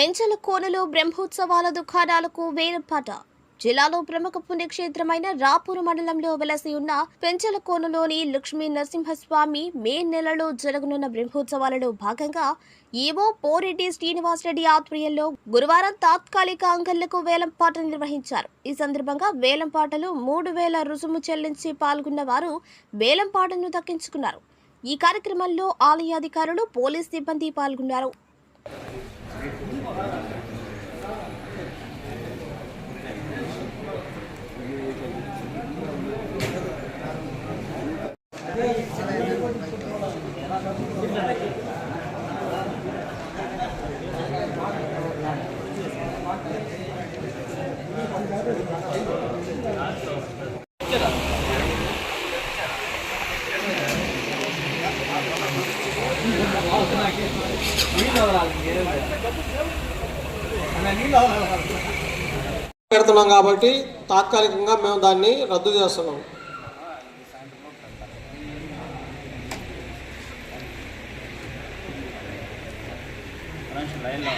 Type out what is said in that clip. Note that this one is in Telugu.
పెంచల కోనలో బ్రహ్మోత్సవాల దుకాణాలకు వేలంపాట జిల్లాలో ప్రముఖ పుణ్యక్షేత్రమైన రాపూరు మండలంలో వెలసి ఉన్న పెంచల కోనలోని లక్ష్మీ నరసింహస్వామి మే నెలలో జరగనున్న బ్రహ్మోత్సవాలలో భాగంగా ఏవో పోరెడ్డి శ్రీనివాసరెడ్డి ఆధ్వర్యంలో గురువారం తాత్కాలిక అంగళ్ళకు వేలంపాట నిర్వహించారు. ఈ సందర్భంగా వేలంపాటలు మూడు వేల రుసుము చెల్లించి పాల్గొన్న వారు వేలంపాటను దక్కించుకున్నారు. ఈ కార్యక్రమంలో ఆలయ అధికారులు పోలీస్ సిబ్బంది పాల్గొన్నారు. పెడుతున్నాం కాబట్టి తాత్కాలికంగా మేము దాన్ని రద్దు చేస్తున్నాం. లైన్లో